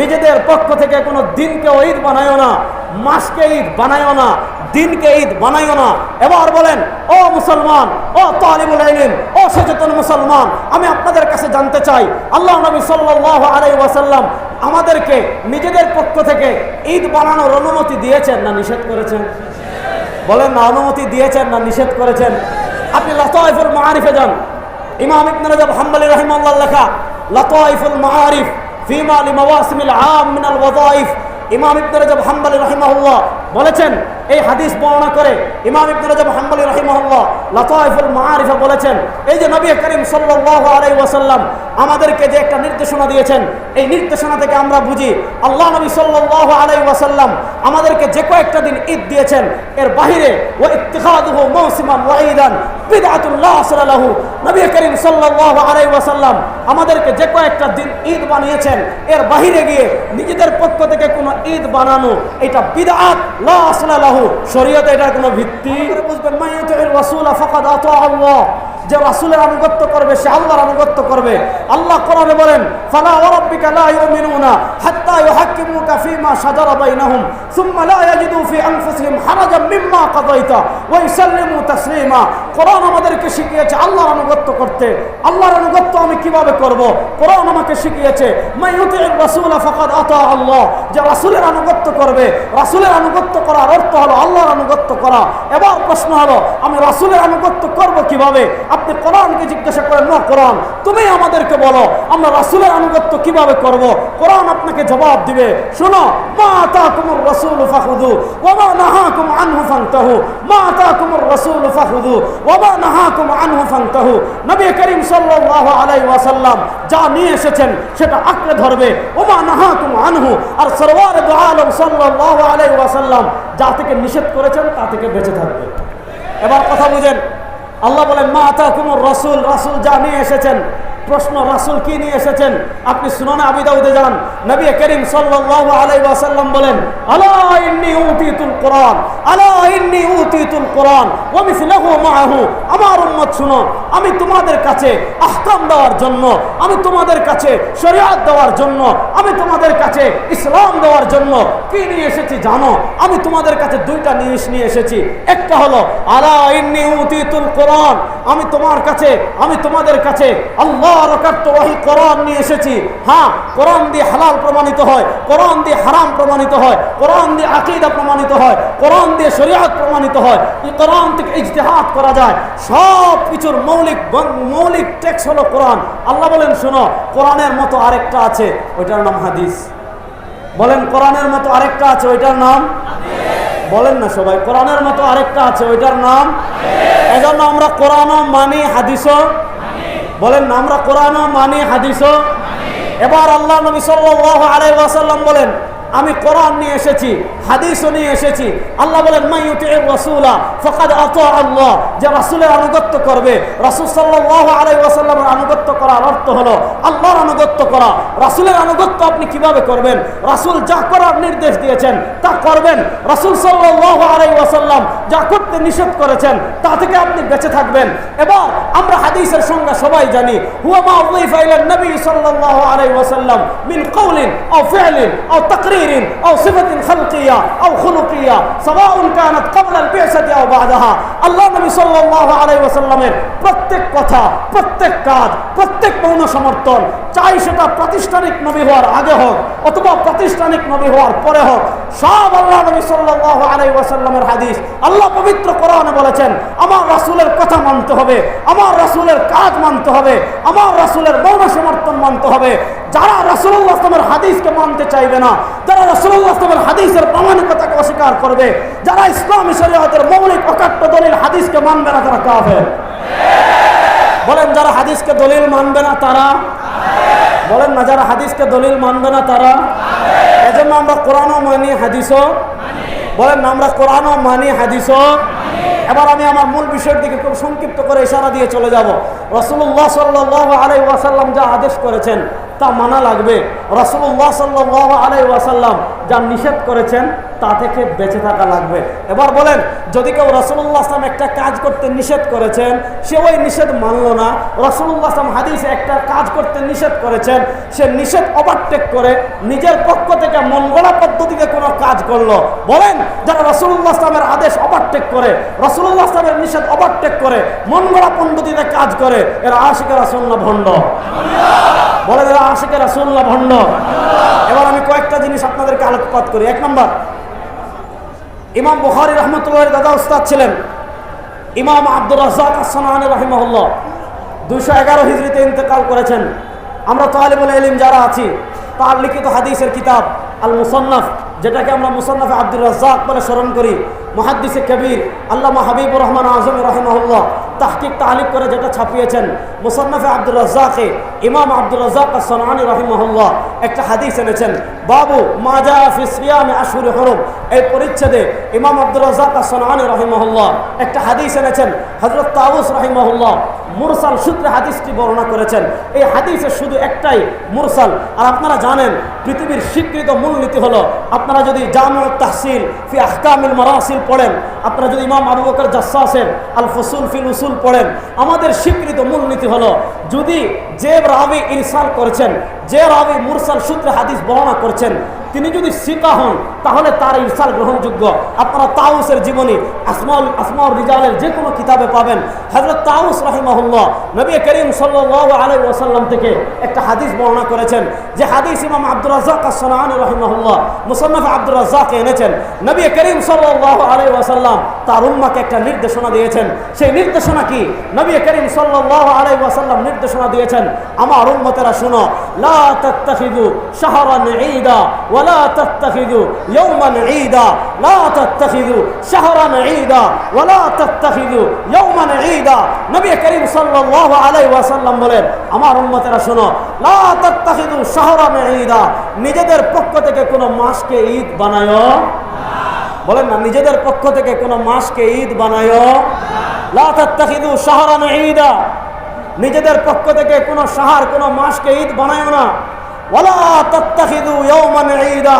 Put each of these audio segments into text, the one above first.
নিজেদের পক্ষ থেকে কোনো দিনকে ঈদ বানায়ও না, মাসকে ঈদ বানায়ও না, দিনকে ঈদ বানাইও না। এবার বলেন, ও মুসলমান, ও তালিবুল ইলম, ও সচেতন মুসলমান, আমি আপনাদের কাছে জানতে চাই, আল্লাহ নবী সাল্লাল্লাহু আলাইহি ওয়াসাল্লাম আমাদেরকে নিজেদের পক্ষ থেকে ঈদ বানানোর অনুমতি দিয়েছেন না নিষেধ করেছেন? বলেন, না, অনুমতি দিয়েছেন না, নিষেধ করেছেন। আপনি লতাইফুল মাআরিফে যান। ইমাম ইবনে রাজব হাম্বলি রাহিমাহুল্লাহ লেখা লতাইফুল মাআরিফ ফিমা লিমাওয়াসিমিল আম মিনাল ওয়াযাইফ ইমাম ইবনে রাজব হাম্বলি রাহিমাহুল্লাহ বলেছেন, এই হাদিস বর্ণনা করে ইমাম ইবনে রাজব হাম্বলি মাআরিফে বলেছেন, এই যে নবী করিম সাল্লাল্লাহু আলাইহি ওয়াসাল্লাম আমাদেরকে যে একটা নির্দেশনা দিয়েছেন, এই নির্দেশনা থেকে আমরা বুঝি আল্লাহ নবী সাল্লাল্লাহু আলাইহি ওয়াসাল্লাম আমাদেরকে যে কয়েকটা দিন ঈদ দিয়েছেন, এর বাহিরে ও ইত্তিখাদুহু মৌসিমান ওয়া ঈদান বিদআতুল্লাহ সাল্লাল্লাহু নবী করিম সাল্লাল্লাহু আলাইহি ওয়াসাল্লাম আমাদেরকে যে কয়েকটা দিন ঈদ বানিয়েছেন, এর বাহিরে গিয়ে নিজেদের পক্ষ থেকে কোনো ঈদ বানানো, এটা বিদআত লা সাল্লাল্লাহু শরীয়তে ভিত্তি? বুঝবেন রাসূল ফাকাদ আতা আল্লাহ। যে রাসূলের করবে, সে আল্লাহর আনুগত্য করবে। আল্লাহ কোরআনে বলেন, ফালা লা ইউমিনুনা হাত্তা ইউহাক্কিমুকা ফীমা শাজারা বাইনাহুম, সুম্মা লা ইয়াজিদু ফি আনফুসিহিম হারাজাম মিম্মা কাদাইতা ওয়া ইউসাল্লিমু তাসলিমা। কোরআন আমাদেরকে শিখিয়েছে, আল্লাহর আনুগত্য করতে। আল্লাহর আনুগত্য আমি কীভাবে করব? কোরআন আমাকে শিখিয়েছে যে রাসূলের আনুগত্য করবে, রাসুলের আনুগত্য করার অর্থ হলো আল্লাহর আনুগত্য করা। এবার প্রশ্ন হলো, আমি রাসুলের আনুগত্য করব কীভাবে? আপনি কোরআনকে জিজ্ঞাসা করেন, না, কোরআন, তুমি আমাদেরকে বলো, আমরা রাসুলের আনুগত্য কীভাবে করব? কোরআন আপনাকে জবাব দিবে, শোনো, মা আতাকুমুর রাসূল ফাখুযু, ওয়া মা নাহাকুম আনহু ফান্তাহু। মা আতাকুমুর রাসূল ফাখুযু। নাহাকুম ওয়াসাল্লাম যা নিয়ে এসেছেন সেটা আঁকড়ে ধরবে। আনহু। আর আলম যা থেকে নিষেধ করেছেন তা থেকে বেঁচে এবার কথা বুঝেন, আল্লাহ বলেন কুমর রাসুল যা নিয়ে এসেছেন। প্রশ্ন, রাসুল কি নিয়ে এসেছেন? আপনি সুনানে আবিদাউদে যান। নবী করিম সাল্লাল্লাহু বলেন, আলা উতিতুল কোরআন ওয়া মিসলাহু মাআহু আমার উম্মত শুনো আমি তোমাদের কাছে আহকাম দেওয়ার জন্য, আমি তোমাদের কাছে শরিয়াত দেওয়ার জন্য, আমি তোমাদের কাছে ইসলাম দেওয়ার জন্য কি নিয়ে এসেছি জানো? আমি তোমাদের কাছে দুইটা জিনিস নিয়ে এসেছি। একটা হলো, আলা কোরআন। আমি তোমার কাছে, আমি তোমাদের কাছে আল্লাহ রকাত্ত কোরআন নিয়ে এসেছি। হ্যাঁ কোরআন দিয়ে হালাল প্রমাণিত হয়, কোরআন দিয়ে হারাম প্রমাণিত হয়, কোরআন দিয়ে আকিদা প্রমাণিত হয়, কোরআন দিয়ে শরীয়ত প্রমাণিত হয়। কোরআন থেকে ইজতেহাত করা যায়। সব কিছুর মৌলিক মৌলিক টেক্স হলো কোরআন। আল্লাহ বলেন, শোনো, কোরআনের মতো আরেকটা আছে, ওইটার নাম হাদিস। বলেন, কোরআনের মতো আরেকটা আছে, ওইটার নাম? বলেন না সবাই, কোরআনের মতো আরেকটা আছে, ওইটার নাম? এজন্য আমরা কোরআনও মানি, হাদিসও বলেন না, আমরা কোরআনও মানি, হাদিসও এবার আল্লাহ নবী সাল্লাল্লাহু আলাইহি ওয়াসাল্লাম বলেন আমি কোরআন নিয়ে এসেছি, হাদিসও নিয়ে এসেছি। আল্লাহ বলেন যে রাসূলের আনুগত্য করবে, রাসূল সাল্লাল্লাহু আলাইহি ওয়াসাল্লামের আনুগত্য করার অর্থ হলো আল্লাহর আনুগত্য করা। রাসূলের আনুগত্য আপনি কীভাবে করবেন? রাসূল যা করার নির্দেশ দিয়েছেন, তা করবেন। রাসূল সাল্লাল্লাহু আলাইহি ওয়াসাল্লাম যা করতে নিষেধ করেছেন, তা থেকে আপনি বেঁচে থাকবেন। এবার আমরা হাদিসের সংজ্ঞা সবাই জানি। হুয়া মা নবী সাল্লাল্লাহু আলাইহি ওয়াসাল্লাম মিন কওলিন আও ফি'লিন আও তাকরীরিন আও সিফাতিন খালকিয়া আও খুলুকিয়া, সাওয়াউন কানাত ক্বাবলা আল বি'সাতি আও বা'দাহা। আল্লাহ নবী সাল্লাল্লাহু আলাইহি ওয়াসাল্লামের প্রত্যেক কথা, প্রত্যেক কাজ, প্রত্যেক মৌন সমর্থন চাই সেটা প্রাতিষ্ঠানিক নবী হওয়ার আগে হোক অথবা প্রাতিষ্ঠানিক নবী হওয়ার পরে হোক, সব আল্লাহ নবী সাল্লাল্লাহু আলাইহি ওয়াসাল্লামের হাদিস। আল্লাহ পবিত্র কোরআনে বলেছেন, আমার রাসূলের কথা মানতে হবে, আমার রাসূলের কাজ মানতে হবে, আমার রাসূলের মৌন সমর্থন মানতে হবে। যারা ইসলামের হাদিসকে মানতে চাইবে না, যারা ইসলামের হাদিসের প্রামাণিকতাকে অস্বীকার করবে, যারা ইসলামী শরীয়তের মৌলিক অকাট্য দলিল হাদিসকে মানবে না, তারা কাফের। বলেন, যারা হাদিসকে দলিল মানবে না, তারা বলেন না, যারা হাদিসকে দলিল মানবে না, তারা এজন্য আমরা কোরআনও মানি, হাদিসও বলেন না, আমরা কোরআনও মানি, হাদিসও এবার আমি আমার মূল বিষয়ের দিকে খুব সংক্ষিপ্ত করে ইশারা দিয়ে চলে যাব। রসুল্লাহ সাল্লাহ আলাই ওয়াসাল্লাম যা আদেশ করেছেন তা মানা লাগবে। রসুল্লাহ সাল্লাহ আলাই ওয়াসাল্লাম যা নিষেধ করেছেন, তা থেকে বেঁচে থাকা লাগবে। এবার বলেন, যদি কেউ রসুল্লাহ আসলাম একটা কাজ করতে নিষেধ করেছেন, সে ওই নিষেধ মানল না। রসুল্লাহ আসলাম হাদিসে একটা কাজ করতে নিষেধ করেছেন, সে নিষেধ ওভারটেক করে নিজের পক্ষ থেকে মন গড়া পদ্ধতিতে কোনো কাজ করল। বলেন, যারা রসুল্লাহ আসলামের আদেশ ওভারটেক করে রসুল্লাহ আসলামের নিষেধ ওভারটেক করে মন গড়া পদ্ধতিতে কাজ করে, এরা আশিকেরা শূন্য ভণ্ড। বলেন এরা আশিকেরা শূন্য ভণ্ড। এবার আমি কয়েকটা জিনিস আপনাদেরকে আলোকপাত করি। এক নম্বর, ইমাম বুখারি রহমতুল্লাহ দাদা উস্তাদ ছিলেন, ইমাম আব্দুর রাজাক আসনান রহিমহল্লা দুইশো এগারো হিজড়িতে ইন্তেকাল করেছেন। আমরা তালিবুল ইলিম যারা আছি, তার লিখিত হাদিসের কিতাব আল মুসন্নাফ যেটাকে আমরা মুসন্নাফে আব্দুর রাজ্জাক বলে স্মরণ করি। মহাদ্দিসে কবির, আল্লামা হাবিবুর রহমান আজম রহমাহুল্লাহ। তাহকিক তাহলিক করে যেটা ছাপিয়েছেন মুসান্নফে আব্দুর রাজ্জাকে, ইমাম আব্দুর রাজ্জাক সনানি রহিমহল্লা একটা হাদিস এনেছেন, বাবু মাজা ফিসিয়ামে আশুর হরম। এই পরিচ্ছেদে ইমাম আব্দুর রাজ্জাক সনানি রহিমহল্লা একটা হাদিস এনেছেন হজরত তাউস রহিমহল্লাহ। মুরসাল সূত্রে হাদিসটি বর্ণনা করেছেন। এই হাদিসে শুধু একটাই মুরসাল। আর আপনারা জানেন, পৃথিবীর স্বীকৃত মূলনীতি হলো, আপনারা যদি জামু তাহসিল ফি আহকামিল মারাসিল পড়েন, আপনারা যদি ইমাম আবু বকর জাসাসের আল ফসুল ফিল উসুল পড়েন, আমাদের স্বীকৃত মূলনীতি হলো, যদি যে রাবি ইরসাল করেছেন, যে রাবি মুরসাল সূত্রে হাদিস বর্ণনা করছেন, তিনি যদি সিকা হন তাহলে তার ইরসাল গ্রহণযোগ্য। আপনারা তাউসের জীবনী আসমল আসমাউর রিজালের যে কোনো কিতাবে পাবেন। হজরত তাউস রাহিমাহুল্লাহ নবী করিম সাল আলী ওসাল্লাম থেকে একটা হাদিস বর্ণনা করেছেন, যে হাদিস ইমাম আব্দুল রাজাক আসলান রহিমাহুল্লাহ মুসন্নফ আব্দুল রাজাকে এনেছেন। নবী করিম সাল আলী ওয়াসাল্লাম তার উম্মাকে একটা নির্দেশনা দিয়েছেন। সেই নির্দেশনা কি? নবী করিম সাল আলী ওসাল্লাম নির্দেশনা দিয়েছেন, আমার উম্মতেরা শুনো, লা তত্তাফিদু শাহরান ঈদা ওয়ালা তত্তাফিদু يوما عيدا لا تتخذوا شهرا عيدا ولا تتخذوا يوما عيدا নবী করিম সাল্লাল্লাহু আলাইহি ওয়াসাল্লাম বলেন আমার উম্মতেরা শোনো লা তাত্তাখিদু শাহরান ঈদা নিজেদের পক্ষ থেকে কোনো মাসকে ঈদ বানায়ো বলেন না নিজেদের পক্ষ থেকে কোনো মাসকে ঈদ বানায়ো লা তাত্তাখিদু শাহরান ঈদা নিজেদের পক্ষ থেকে কোনো শাহর কোনো মাসকে ঈদ বানায়ো না ওয়ালা তাত্তাখিদু ইয়াওমান ঈদা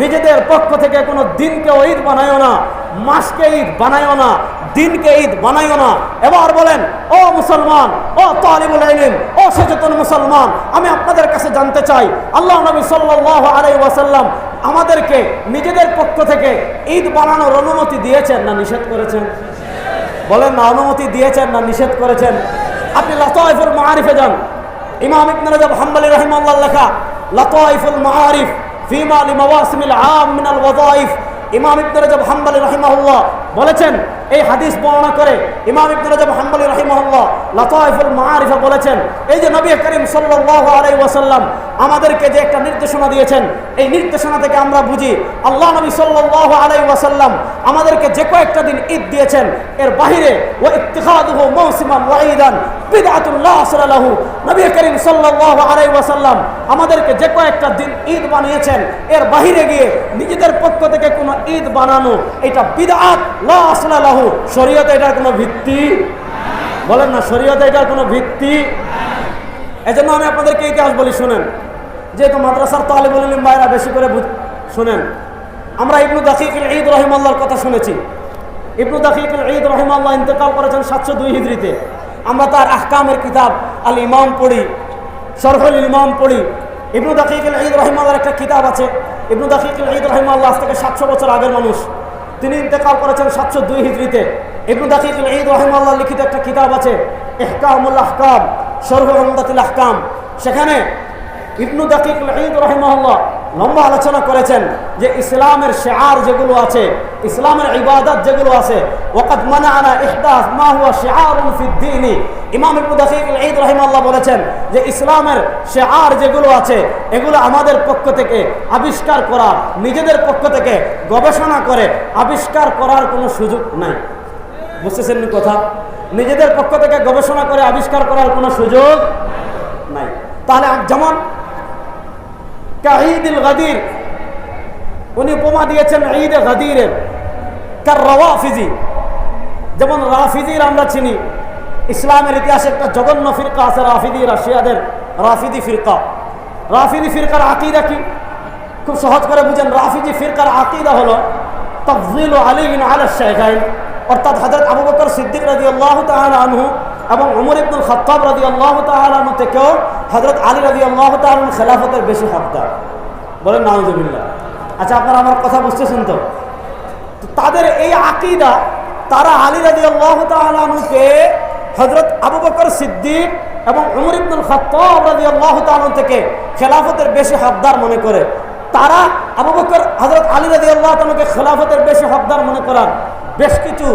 নিজেদের পক্ষ থেকে কোনো দিনকে ঈদ বানায়ো না, মাসকে ঈদ বানায়ো না, দিনকে ঈদ বানায়ো না। এবার বলেন, ও মুসলমান, ও তালিবুল ইলম, ও সচেতন মুসলমান, আমি আপনাদের কাছে জানতে চাই, আল্লাহ নবী সাল্লাল্লাহু আলাইহি ওয়াসাল্লাম আমাদেরকে নিজেদের পক্ষ থেকে ঈদ বানানোর অনুমতি দিয়েছেন না নিষেধ করেছেন? বলেন, না, অনুমতি দিয়েছেন না, নিষেধ করেছেন। আপনি লতাইফুল মারিফে যান। ইমাম ইবনে রাজব হাম্বলি রাহিমাহুল্লাহ লেখা লতাইফুল মারিফ ফিমা লিমাওয়াসিমিল আম মিনাল ওয়াযাইফ ইমাম ইবনে রাজব হাম্বলি রাহিমাহুল্লাহ বলেছেন এই হাদিস বর্ণনা করে ইমাম ইবনে রাজব হাম্বলি রাহিমাহুল্লাহ লতাইফুল মারিফে বলেছেন, এই যে নবী করিম সাল্লাল্লাহু আলাইহি ওয়াসাল্লাম আমাদেরকে যে একটা নির্দেশনা দিয়েছেন, এই নির্দেশনা থেকে আমরা বুঝি আল্লাহ নবী সাল্লাল্লাহু আলাইহি ওয়াসাল্লাম আমাদেরকে যে কয়েকটা দিন ঈদ দিয়েছেন, এর বাহিরে ওয়া ইত্তিখাদুহু মৌসিমান ওয়া ঈদান বিদআতুল লা আসলা লাহু। নবী করিম সাল্লাল্লাহু আলাইহি ওয়াসাল্লাম আমাদেরকে যে কয়েকটা দিন ঈদ বানিয়েছেন, এর বাহিরে গিয়ে নিজেদের পক্ষ থেকে কোনো ঈদ বানানো, এটা বিদআত লা আসলা শরীয়তে এটার কোনো ভিত্তি? বলেন না, শরীয়তে এটার কোনো ভিত্তি? এজন্য আমি আপনাদেরকে ইতিহাস বলি, শুনেন। যেহেতু মাদ্রাসার তালিবুল ইলম ভাইরা বেশি করে শুনেন। আমরা ইবনু দাকিকুল ঈদ রহিমাল্লাহর কথা শুনেছি। ইবনু দাকিকুল ঈদ রহিমাল্লাহ ইন্তেকাল করেছেন সাতশো দুই হিজড়িতে। আমরা তার আহকামের কিতাব আল ইমাম পড়ি শরফুল ইমাম পড়ি। ইবনু দাকিকুল ঈদ রহিমাল্লাহর একটা কিতাব আছে। ইবনু দাকিকুল ঈদ রহিমাল্লাহ আজ থেকে সাতশো বছর আগের মানুষ। তিনি ইন্তেকাল করেছেন সাতশো দুই হিজড়িতে। ইবনু দাকিকুল ঈদ রহমাল্লাহ লিখিত একটা কিতাব আছে, ইহকামুল আহকাম রহমদাতুল আহকাম। সেখানে ইবনু দাকিক ঈদ রহমহল্লা লম্বা আলোচনা করেছেন যে ইসলামের শেয়ার যেগুলো আছে, ইসলামের ইবাদত যেগুলো আছে, ওয়াকাদ মানানা ইহদাস মা হুয়া শিআরুন ফিদ্দীনি ইমাম ইবনু দাকিক ঈদ রহিমাল্লাহ বলেছেন যে ইসলামের শেয়ার যেগুলো আছে, এগুলো আমাদের পক্ষ থেকে আবিষ্কার করা, নিজেদের পক্ষ থেকে গবেষণা করে আবিষ্কার করার কোনো সুযোগ নাই। বুঝতেছেন কথা? নিজেদের পক্ষ থেকে গবেষণা করে আবিষ্কার করার কোনো সুযোগ নাই। তাহলে যেমন কাঈদুল গাদির। উনি উপমা দিয়েছেন ঈদ গাদিরের। কার রওয়াফিজি। যেমন রাফিজির আমরা চিনি। ইসলামের ইতিহাসে একটা জঘন্য ফিরকা আছে রাফিদি রাশিয়াদের রাফিদি ফিরকা। রাফিদি ফিরকার আকিদা কি? খুব সহজ করে বুঝেন, রাফিজি ফিরকার আকিদা হলো তফজিল আলী আলা শেখাইন অর্থাৎ হজরত আবু বকর সিদ্দিক রাজি আল্লাহ আনহু এবং উমর ইবনুল খত্তাব রাজি আল্লাহ আনহু থেকেও হজরত আলী রাজি আল্লাহ খেলাফতের বেশি হকদার। বলেন, নাউজুবিল্লাহ। আচ্ছা আপনারা আমার কথা বুঝতেছেন তো? তাদের এই আকিদা, তারা আলী রাজি আল্লাহ হজরত আবু বকর সিদ্দিক এবং উমর ইবনুল খত্তাব রাজি আল্লাহ থেকে খেলাফতের বেশি হকদার মনে করে। তারা আবু বকর হজরত আলী রাজি আল্লাহ তালুকে খেলাফতের বেশি হকদার মনে করার বেশ কিছু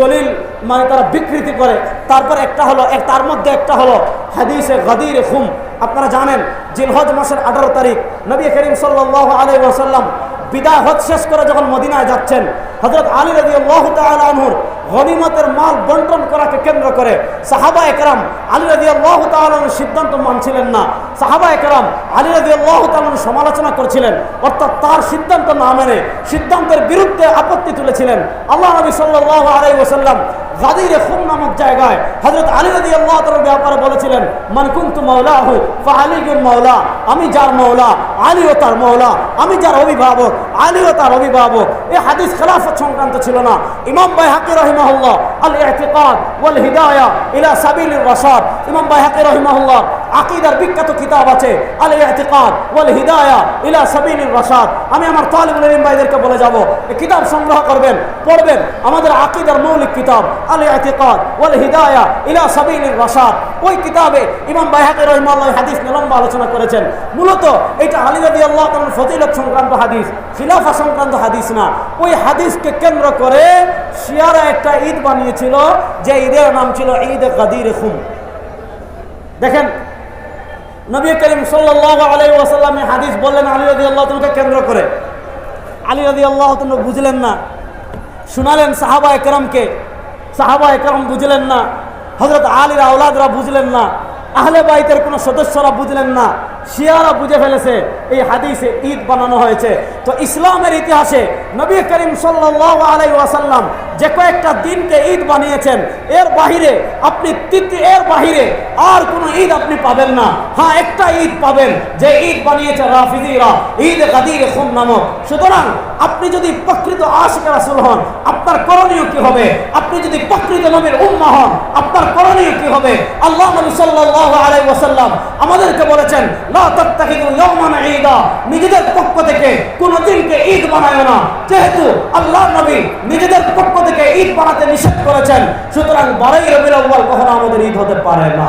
দলিল মানে তারা বিকৃতি করে। তারপর একটা হলো তার মধ্যে একটা হলো, হাদিসে গদির খুম আপনারা জানেন, জিলহজ মাসের আঠারো তারিখ, নবী করিম সাল্লাহ আলী ওসাল্লাম বিদায় হজ শেষ করে যখন মদিনায় যাচ্ছেন হজরত আলী রবি আল্লাহ তালুর গনিমতের মাল বন্টন করাকে কেন্দ্র করে সাহাবা একরাম আলী রাজি আল্লাহ তালুর সিদ্ধান্ত মানছিলেন না। সাহাবা একরাম আলী রাজি আল্লাহ তালন সমালোচনা করছিলেন, অর্থাৎ তার সিদ্ধান্ত না মেনে সিদ্ধান্তের বিরুদ্ধে আপত্তি তুলেছিলেন। আল্লাহ নবী সাল্লাহ আলাই ওসাল্লাম গাদিরে খুম নামক জায়গায় হজরত আলী রদি আল্লাহ তালার ব্যাপারে বলেছিলেন মানকুন্তু মৌলা হু আলীগুন মৌলা আমি যার মৌলা আলীও তার মৌলা আমি যার অভিভাবক, আলীও তার অভিভাবক। এই হাদিস খেলাফত সংক্রান্ত ছিল না। ইমাম বাই হাকি রহিমাহুল্লাহ আল এহতিকাদ ওয়াল হিদায়া ইলা সাবিলির রসাদ। ইমাম বাই হাকি রহিমাহুল্লাহ আকিদার বিখ্যাত কিতাব আছে আল ইতিকাদ ওয়াল হিদায়া ইলা সাবিলির রসাদ। আমি আমার তালিবুল ইলম ভাইদেরকে বলে যাব এই কিতাব সংগ্রহ করবেন, পড়বেন, আমাদের আকিদার মৌলিক কিতাব আল ইতিকাদ ওয়াল হিদায়া ইলা সাবিলির রসাদ। ওই কিতাবে ইমাম বাইহাকি রহিমাল্লাহ হাদিস নিলম্বা আলোচনা করেছেন। মূলত এটা আলী রাদিয়াল্লাহু তাআলার ফজিলত সংক্রান্ত হাদিস, খিলাফা সংক্রান্ত হাদিস না। ওই হাদিসকে কেন্দ্র করে শিয়ারা একটা ঈদ বানিয়েছিল, যে ঈদের নাম ছিল ঈদ গাদির খুম দেখেন নবী করিম সাল্লাসাল্লামে হাদিস বললেন আলী রাদিয়াল্লাহু তাআলাকে কেন্দ্র করে। আলী রাদিয়াল্লাহু তাআলা বুঝলেন না, শুনালেন সাহাবা একরমকে সাহাবা একরম বুঝলেন না হজরত আলীর আওলাদরা বুঝলেন না, আহলে বাইতের কোনো সদস্যরা বুঝলেন না শিয়ারা বুঝে ফেলেছে, এই হাদিসে ঈদ বানানো হয়েছে। তো ইসলামের ইতিহাসে নবী করিম সাল্লাহ আলাই ওয়াসাল্লাম যে কয়েকটা দিনকে ঈদ বানিয়েছেন, এর বাহিরে আপনি এর বাহিরে আর কোনো ঈদ আপনি পাবেন না। হ্যাঁ একটা ঈদ পাবেন, যে ঈদ বানিয়েছে রাফিদিরা ঈদ গাদির খুম নামক। সুতরাং আপনি যদি প্রকৃত আশিক রাসুল হন, আপনার করণীয় কি হবে? আপনি যদি প্রকৃত নবীর উম্মা হন, আপনার করণীয় কি হবে? আল্লাহ ওয়াসাল্লাম আমাদেরকে বলেছেন নিজেদের পক্ষ থেকে কোনো দিনকে ঈদ বানায় না। যেহেতু আল্লাহ নবী নিজেদের পক্ষ থেকে ঈদ বানাতে নিষেধ করেছেন, সুতরাং বারোই আউয়াল কখনো আমাদের ঈদ হতে পারে না।